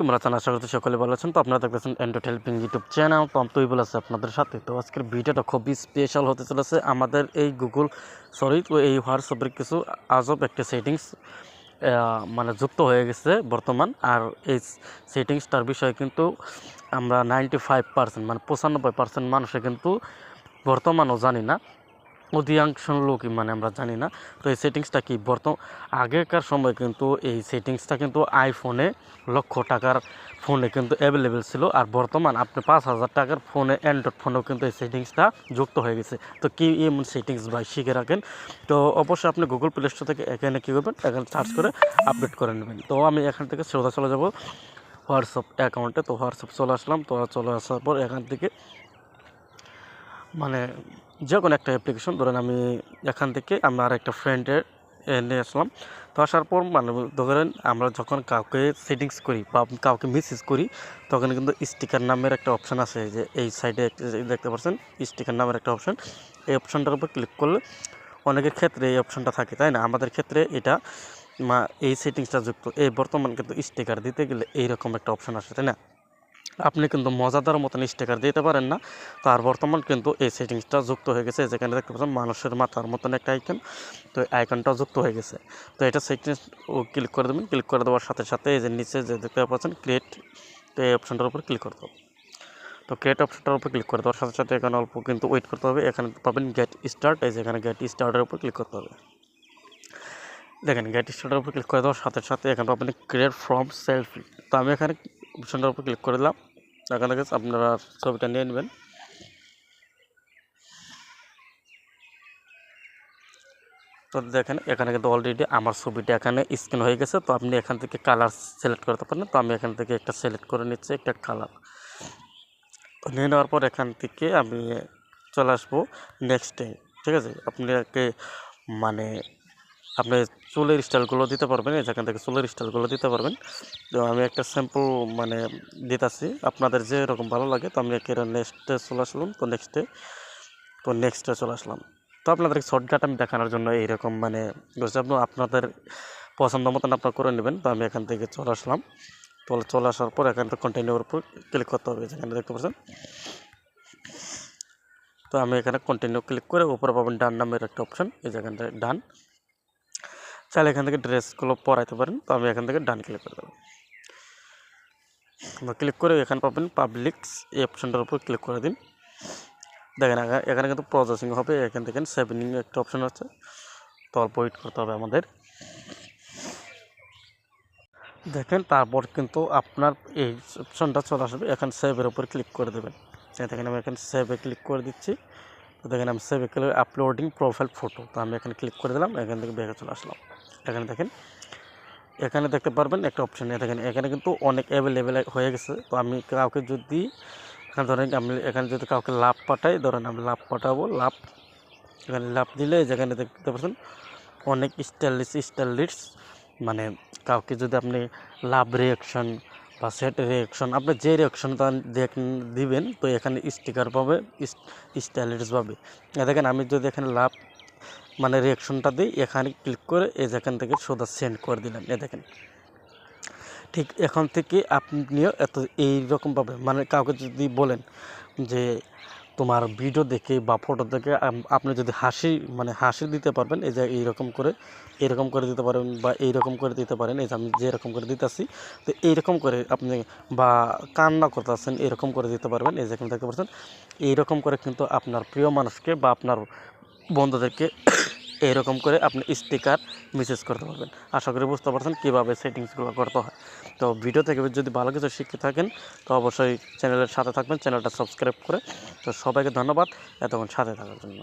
তোমরা জানা আশা করতে সকলে ভালো আছেন। তো আপনারা দেখতেছেন এন্ডোট হেল্পিং ইউটিউব চ্যানেল তো আমি আছে আপনাদের সাথে। তো আজকের ভিডিওটা খুবই স্পেশাল হতে চলেছে আমাদের এই গুগল সরি তো এই হোয়াটসঅ্যাপের কিছু আজব একটা সেটিংস মানে যুক্ত হয়ে গেছে বর্তমান। আর এই সেটিংসটার বিষয়ে কিন্তু আমরা নাইনটি ফাইভ পার্সেন্ট মানে পঁচানব্বই পার্সেন্ট মানুষে কিন্তু বর্তমানও জানি না। অধিকাংশ লোকই মানে আমরা জানি না। তো এই সেটিংসটা কি? বর্তমান, আগেকার সময় কিন্তু এই সেটিংসটা কিন্তু আইফোনে লক্ষ টাকার ফোনে কিন্তু অ্যাভেলেবেল ছিল। আর বর্তমান আপনি পাঁচ হাজার টাকার ফোনে অ্যান্ড্রয়েড ফোনেও কিন্তু এই সেটিংসটা যুক্ত হয়ে গেছে। তো কি এমন সেটিংস ভাই, শিখে রাখেন? তো অবশ্যই আপনি গুগল প্লে স্টোর থেকে এখানে কী করবেন? এখানে সার্চ করে আপডেট করে নেবেন। তো আমি এখান থেকে সোজা চলে যাব হোয়াটসঅ্যাপ অ্যাকাউন্টে তো হোয়াটসঅ্যাপ চলে আসলাম। তো চলে আসার পর এখান থেকে মানে যে কোনো একটা অ্যাপ্লিকেশন ধরেন আমি এখান থেকে আমার একটা ফ্রেন্ডের নিয়ে আসলাম। তো আসার পর মানে ধরেন আমরা যখন কাউকে সেটিংস করি বা কাউকে মেসেজ করি, তখন কিন্তু স্টিকার নামের একটা অপশান আছে যে এই সাইডে দেখতে পাচ্ছেন স্টিকার নামের একটা অপশান এই অপশানটার উপর ক্লিক করলে অনেকের ক্ষেত্রে এই অপশানটা থাকে, তাই না? আমাদের ক্ষেত্রে এটা মা, এই সেটিংসটা যুক্ত। এই বর্তমান কিন্তু স্টিকার দিতে গেলে এইরকম একটা অপশান আসে, তাই না? আপনি কিন্তু মজাদার মতন স্টিকার দিতে পারেন না। তার বর্তমান কিন্তু এই সেটিংসটা যুক্ত হয়ে গেছে। যেখানে দেখতে পাচ্ছেন মানুষের মাথার মতন একটা আইকন তো আইকনটা যুক্ত হয়ে গেছে। তো এটা সেটিংস ক্লিক করে দেবেন। ক্লিক করে দেওয়ার সাথে সাথে এই যে নিচে যে দেখতে পাচ্ছেন ক্রিয়েট তো এই অপশানটার উপর ক্লিক করতে হবে তো ক্রিয়েট অপশানটার উপর ক্লিক করে দেওয়ার সাথে সাথে এখানে অল্প কিন্তু ওয়েট করতে হবে। এখানে পাবেন গেট স্টার্ট এই যে এখানে গেট স্টার্টের উপর ক্লিক করতে হবে। দেখেন গেট স্টার্টের উপর ক্লিক করে দেওয়ার সাথে সাথে এখানে পাবেন ক্রিয়েট ফ্রম সেলফি তো আমি এখানে অপশনটার উপর ক্লিক করে দিলাম। এখান থেকে আপনারা ছবিটা নিয়ে নেবেন। তো দেখেন, এখানে কিন্তু অলরেডি আমার ছবিটা এখানে স্ক্রিন হয়ে গেছে। তো আপনি এখান থেকে কালার সিলেক্ট করতে পারেন। তো আমি এখান থেকে একটা সিলেক্ট করে নিচ্ছি, একটা কালার তো নিয়ে নেওয়ার পর এখান থেকে আমি চলে আসব নেক্সট ডে ঠিক আছে? আপনাকে মানে আপনি চুলের স্টাইলগুলো দিতে পারবেন যেখান থেকে চুলের স্টাইলগুলো দিতে পারবেন। তো আমি একটা স্যাম্পল মানে দিতেছি, আপনাদের যে এরকম ভালো লাগে, তো আমি একে নেক্সটে চলে আসলাম, তো নেক্সটে তো নেক্সটে চলে আসলাম। তো আপনাদের শর্টকাট আমি দেখানোর জন্য এইরকম মানে আপনি আপনাদের পছন্দ মতন আপনার করে নেবেন, তো আমি এখান থেকে চলে আসলাম। তো চলে আসার পর এখান থেকে কন্টিনিউর উপর ক্লিক করতে হবে যেখানে দেখতে পাচ্ছেন। তো আমি এখানে কন্টিনিউ ক্লিক করে উপরে পাবেন ডান নামের একটা অপশন এই যেখানটা ডান চাইলে এখান থেকে ড্রেসগুলো পরাইতে পারেন, তো আমি এখান থেকে ডান ক্লিক করে দেবো। বা ক্লিক করে এখানে পাবেন পাবলিকস এই অপশানটার উপর ক্লিক করে দিন। দেখেন এখানে কিন্তু প্রসেসিং হবে, এখান থেকে সেভেনিং একটা অপশান আছে। তো অল্প ওয়েট করতে হবে আমাদের। দেখেন তারপর কিন্তু আপনার এই অপশানটা চলে আসবে, এখানে সেভের উপর ক্লিক করে দেবেন। দেখেন আমি এখানে সেভে ক্লিক করে দিচ্ছি। তো দেখেন আমি সেভে আপলোডিং প্রোফাইল ফটো তো আমি এখানে ক্লিক করে দিলাম, এখান থেকে বেগে চলে আসলাম। এখানে দেখেন, এখানে দেখতে পারবেন একটা অপশান দেখেন, এখানে কিন্তু অনেক অ্যাভেলেবেল হয়ে গেছে। তো আমি কাউকে যদি, এখানে ধরেন আমি, এখানে যদি কাউকে লাভ পাঠাই, ধরেন আমি লাভ পাঠাবো, লাভ, এখানে লাভ দিলে যেখানে দেখতে পাচ্ছেন অনেক স্টাইলিশ স্টাইলিশ মানে কাউকে যদি আপনি লাভ রিয়াকশন বা সেট রিয়াকশন আপনি যে রিয়াকশনটা দিবেন, তো এখানে স্টিকার পাবে স্টাইলিশ পাবে। দেখেন, আমি যদি এখানে লাভ মানে রিয়াকশনটা দিই, এখানে ক্লিক করে এই যেখান থেকে সোদা সেন্ড করে দিলাম, এ দেখেন। ঠিক এখন থেকে আপনিও এত এইরকমভাবে মানে কাউকে যদি বলেন যে তোমার ভিডিও দেখে বা ফটো দেখে আপনি যদি হাসি মানে হাসি দিতে পারবেন, এই যে এইরকম করে এরকম করে দিতে পারেন বা এইরকম করে দিতে পারেন, এই যে আমি যেরকম করে দিতেছি, তো এইরকম করে আপনি বা কান্না করতেছেন, এরকম করে দিতে পারবেন, এই যে এখানে দেখতে পাচ্ছেন, এইরকম করে কিন্তু আপনার প্রিয় মানুষকে বা আপনার বন্ধুদেরকে এইরকম করে আপনি স্টিকার মেসেজ করতে পারবেন। আশা করি বুঝতে পারছেন কীভাবে সেটিংসগুলো করতে হয়। তো ভিডিও থেকে যদি ভালো কিছু শিখতে থাকেন, তো অবশ্যই চ্যানেলের সাথে থাকবেন চ্যানেলটা সাবস্ক্রাইব করে। তো সবাইকে ধন্যবাদ, এতক্ষণ সাথে থাকার জন্য।